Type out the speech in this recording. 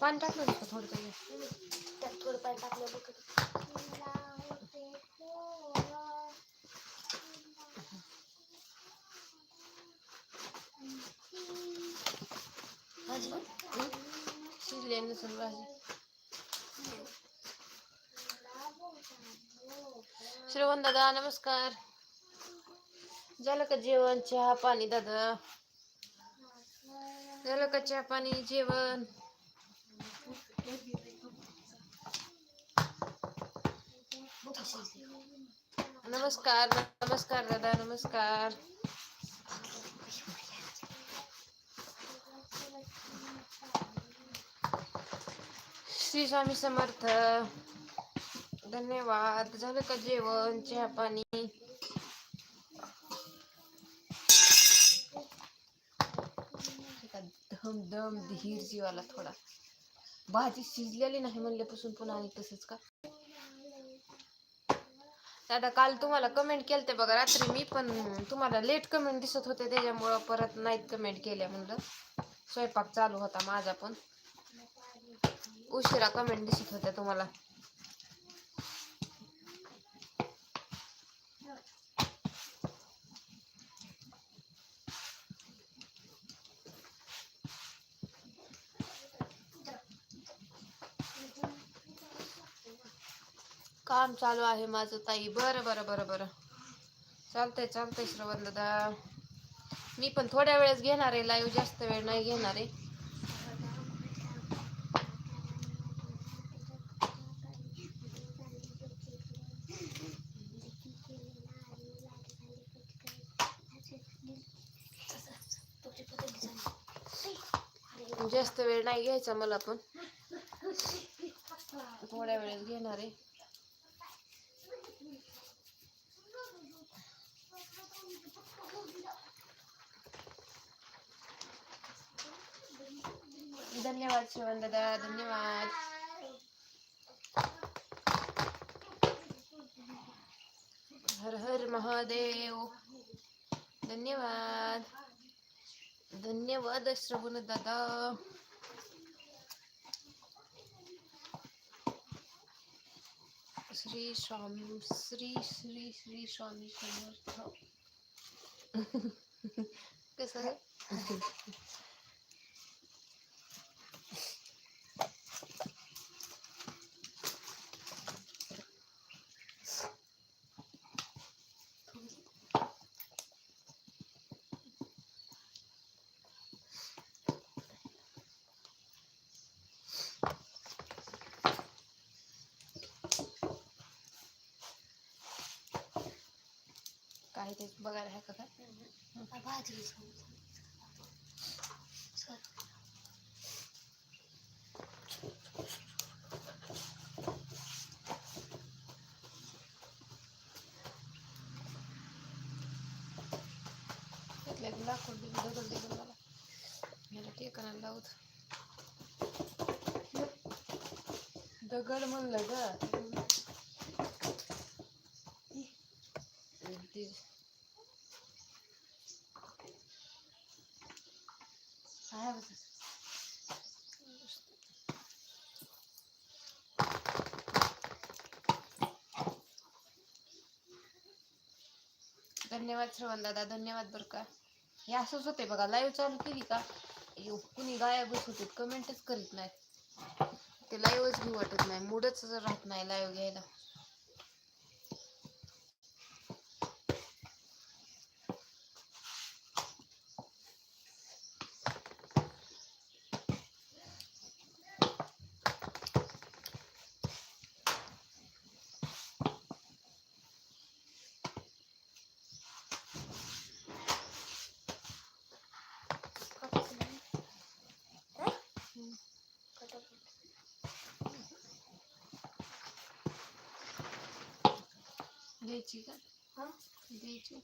पाणी टाकलं होतं थोडं तरी त्यात थोडं पाणी टाकलं बघ भाजी शिजले नसेल भाजी श्रवण दादा नमस्कार. झालं का जेवण चहा पाणी दादा? झालं का चहा पाणी जेवण? नमस्कार नमस्कार दादा नमस्कार. श्री स्वामी समर्थ. धन्यवाद. झालं का जेवण चहा पाणी? दम दम धीर जीवाला थोडा. भाजी शिजलेली नाही म्हणल्यापासून पुन्हा आणि तसंच का? दादा काल तुम्हाला कमेंट केलते बघा रात्री मी पण तुम्हाला लेट कमेंट दिसत होते त्याच्यामुळं परत नाहीत कमेंट केल्या म्हणलं. स्वयंपाक चालू होता माझा पण. उशिरा कमेंट दिसत होत्या तुम्हाला. काम चालू आहे माझं ताई. बरं बरं बरं बरं. चालतंय चालतंय श्रवण दादा मी पण थोड्या वेळेस घेणार आहे. लाईव्ह जास्त वेळ नाही घेणार आहे. जास्त वेळ नाही घ्यायचा मला पण. थोड्या वेळेस घेणार आहे. धन्यवाद शिवन दादा धन्यवाद. हर हर महादेव. धन्यवाद. धन्यवाद श्रवण दादा. श्री स्वामी श्री श्री श्री स्वामी समर्थ. कसं आहे? ते बघायला आहे का काय? भाजी लाकूड दगड दिलं मला याला टेकणाला लावत. दगड म्हणलं ग. काय धन्यवाद श्रवण दादा धन्यवाद बरं का. हे असंच होते बघा लाईव्ह चालू केली का? कुणी गायबच होते कमेंटच करीत नाहीत. ते लाईव्हच घेऊ वाटत नाही मूडच राहत नाही लाईव्ह घ्यायला. द्यायची का? हा? द्यायची.